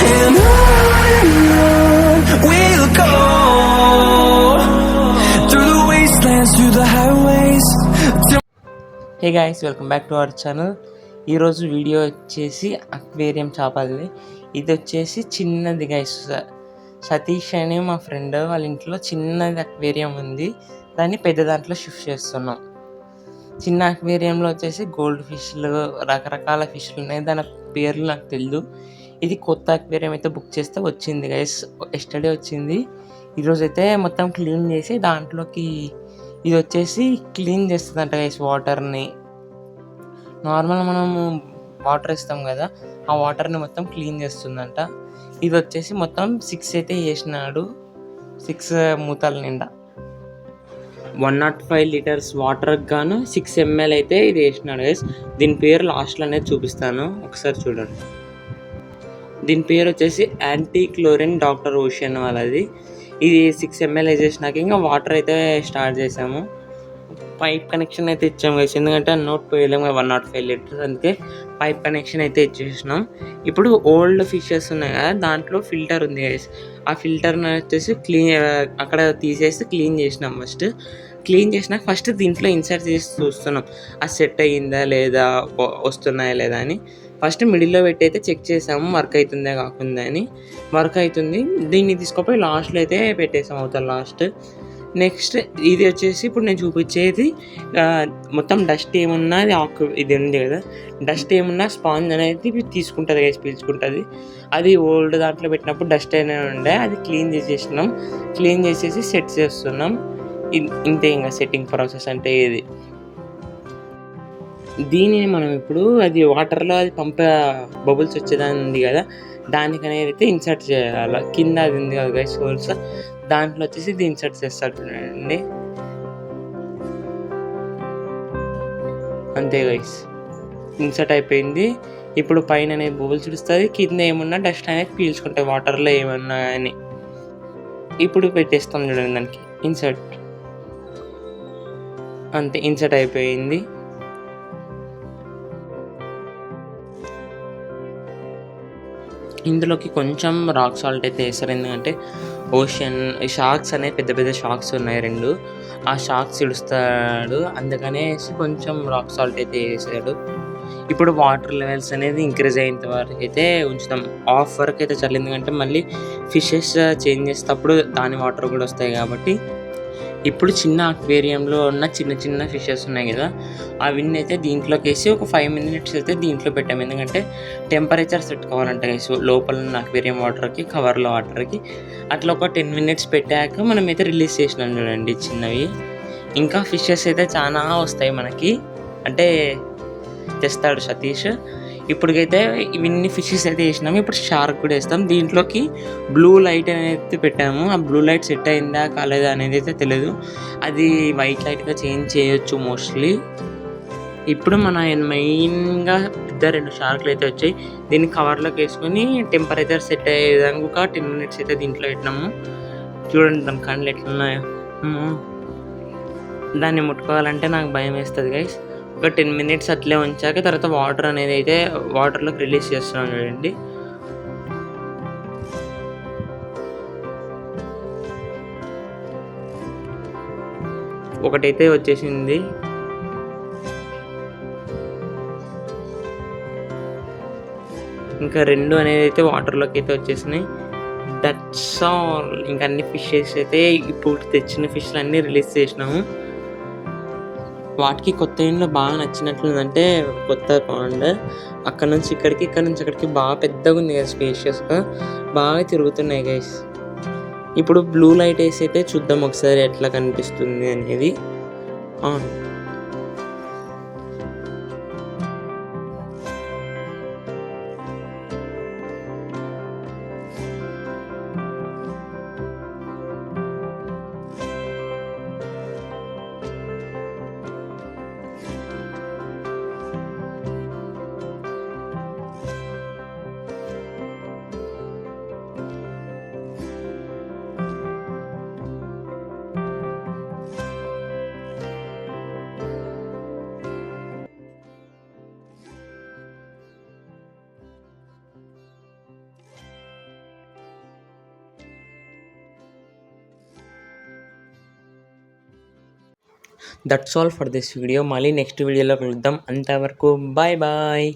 Hey guys welcome back to our channel ఈరోజు video వచ్చేసి aquarium చేపలది ఇది వచ్చేసి చిన్నది గైస్ సతీష్ అనే మా ఫ్రెండ్ వాళ్ళ ఇంట్లో చిన్నది అక్వేరియం ఉంది. దాన్ని పెద్ద దాంట్లో షిఫ్ట్ చేస్తున్నాం. చిన్న అక్వేరియంలో వచ్చేసి గోల్డ్ ఫిష్లు రకరకాల ఫిష్లు ఉన్నాయి. దాని పేర్లు నాకు తెలియదు ఇది కొత్త అక్వేరియం అయితే బుక్ చేస్తే వచ్చింది గైస్ ఎస్టర్డే వచ్చింది. ఈరోజు అయితే మొత్తం క్లీన్ చేసి దాంట్లోకి ఇది వచ్చేసి క్లీన్ చేస్తుందంట గైస్ వాటర్ని. నార్మల్ మనము వాటర్ ఇస్తాం కదా ఆ వాటర్ని మొత్తం క్లీన్ చేస్తుందంట. ఇది వచ్చేసి మొత్తం సిక్స్ అయితే చేసినాడు సిక్స్ మూతల నిండా. వన్ నాట్ ఫైవ్ లీటర్స్ వాటర్కి గాను సిక్స్ ఎంఎల్ అయితే ఇది వేసినాడు గైస్ దీని పేరు లాస్ట్లో అనేది చూపిస్తాను ఒకసారి చూడండి. దీని పేరు వచ్చేసి యాంటీ క్లోరిన్ డాక్టర్ ఓషన్ వాళ్ళది. ఇది సిక్స్ ఎంఎల్ వేసేసినాక ఇంకా వాటర్ అయితే స్టార్ట్ చేసాము. పైప్ కనెక్షన్ అయితే ఇచ్చాము కదా ఎందుకంటే నోట్ పోయలేము వన్ నాట్ ఫైవ్ లీటర్స్ అందుకే పైప్ కనెక్షన్ అయితే ఇచ్చేసినాం. ఇప్పుడు ఓల్డ్ ఫిషెస్ ఉన్నాయి కదా దాంట్లో ఫిల్టర్ ఉంది గైస్ ఆ ఫిల్టర్ని వచ్చేసి క్లీన్ అక్కడ తీసేసి క్లీన్ చేసినాం ఫస్ట్ క్లీన్ చేసినాక ఫస్ట్ దీంట్లో ఇన్సర్ట్ చేసి చూస్తున్నాం. అది సెట్ అయ్యిందా లేదా వస్తున్నాయా లేదా అని. ఫస్ట్ మిడిల్లో పెట్టి అయితే చెక్ చేసాము వర్క్ అవుతుందే కాకుండా అని. వర్క్ అవుతుంది దీన్ని తీసుకుపోయి లాస్ట్లో అయితే పెట్టేసాం అవుతాం లాస్ట్. నెక్స్ట్ ఇది వచ్చేసి ఇప్పుడు నేను చూపించేది మొత్తం డస్ట్ ఏమున్నా అది ఆకు ఇది ఉంది కదా డస్ట్ ఏమున్నా స్పాంజ్ అనేది తీసుకుంటుంది వేసి పీల్చుకుంటుంది. అది ఓల్డ్ దాంట్లో పెట్టినప్పుడు డస్ట్ అయినా ఉండే అది క్లీన్ చేసేసినాం. క్లీన్ చేసేసి సెట్ చేస్తున్నాం. ఇంతే ఇంకా సెట్టింగ్ ప్రాసెస్ అంటే ఇది. దీనిని మనం ఇప్పుడు అది వాటర్లో అది పంప బబుల్స్ వచ్చేదాని ఉంది కదా దానికి అనేది అయితే ఇన్సర్ట్ చేయాలి? కింద అది ఉంది కదా గైస్ హోల్స్ దాంట్లో వచ్చేసి ఇది ఇన్సర్ట్ చేస్తారు చూడండి. అంతే గైస్ ఇన్సర్ట్ అయిపోయింది. ఇప్పుడు పైన అనేది బబుల్స్ చూస్తుంది కింద ఏమున్నా డస్ట్ అనేది పీల్చుకుంటాయి వాటర్లో ఏమన్నా అని ఇప్పుడు పెట్టేస్తాం చూడండి దానికి ఇన్సర్ట్. అంతే ఇన్సర్ట్ అయిపోయింది. ఇందులోకి కొంచెం రాక్ సాల్ట్ అయితే వేస్తారు. ఎందుకంటే ఓషన్ షార్క్స్ అనే పెద్ద పెద్ద షార్క్స్ ఉన్నాయి రెండు. ఆ షార్క్స్ ఇడుస్తాడు. అందుకనేసి కొంచెం రాక్ సాల్ట్ అయితే వేసాడు. ఇప్పుడు వాటర్ లెవెల్స్ అనేది ఇంక్రీజ్ అయ్యేంత వరకు అయితే ఉంచుతాం. ఆఫ్ వరకు అయితే చాలు ఎందుకంటే మళ్ళీ ఫిషెస్ చేంజ్ చేసేటప్పుడు దాని వాటర్ కూడా వస్తాయి కాబట్టి ఇప్పుడు చిన్న అక్వేరియంలో ఉన్న చిన్న చిన్న ఫిషెస్ ఉన్నాయి కదా అవన్నీ అయితే దీంట్లోకి వేసి ఒక ఫైవ్ మినిట్స్ అయితే దీంట్లో పెట్టాము. ఎందుకంటే టెంపరేచర్ సెట్ కావాలంట guys. లోపల ఉన్న అక్వేరియం వాటర్కి కవర్లో వాటర్కి అట్లా ఒక టెన్ మినిట్స్ పెట్టాక మనం అయితే రిలీజ్ చేసినాం చూడండి చిన్నవి. ఇంకా ఫిషెస్ అయితే చాలా వస్తాయి మనకి. అంటే తెస్తాడు సతీష్. ఇప్పటికైతే ఇవన్నీ ఫిషెస్ అయితే వేసినాము ఇప్పుడు షార్క్ కూడా వేస్తాం. దీంట్లోకి బ్లూ లైట్ అనేది పెట్టాము. ఆ బ్లూ లైట్ సెట్ అయిందా కాలేదా అనేది అయితే తెలియదు అది వైట్ లైట్గా చేంజ్ చేయొచ్చు మోస్ట్లీ ఇప్పుడు మన మెయిన్గా పెద్ద రెండు షార్క్లు అయితే వచ్చాయి. దీన్ని కవర్లోకి వేసుకొని టెంపరేచర్ సెట్ అయ్యే విధంగా ఒక టెన్ మినిట్స్ అయితే దీంట్లో పెట్టినాము. చూడండి దాని కళ్ళు ఎట్లున్నాయో. దాన్ని ముట్టుకోవాలంటే నాకు భయం వేస్తుంది గైస్ ఒక టెన్ మినిట్స్ అట్లే ఉంచాక తర్వాత వాటర్ అనేది అయితే వాటర్లోకి రిలీజ్ చేస్తున్నాం చూడండి. ఒకటైతే వచ్చేసింది. ఇంకా రెండు అనేది అయితే వాటర్లోకి అయితే వచ్చేసినాయి. దట్స్ ఆల్ ఇంకా అన్ని ఫిషెస్ అయితే ఇప్పుడు తెచ్చిన ఫిష్లు అన్నీ రిలీజ్ చేసినాము. వాటికి కొత్త ఇంట్లో బాగా నచ్చినట్లుందంటే కొత్త పాండ్ అక్కడ నుంచి ఇక్కడికి ఇక్కడ నుంచి అక్కడికి బాగా పెద్దగా ఉంది కదా స్పేషియస్గా బాగా తిరుగుతున్నాయి గైస్ ఇప్పుడు బ్లూ లైట్ వేసి అయితే చూద్దాం ఒకసారి ఎట్లా కనిపిస్తుంది అనేది. And that's all for this video మళ్ళీ నెక్స్ట్ వీడియోలో కలుద్దాం. అంతవరకు బాయ్ బాయ్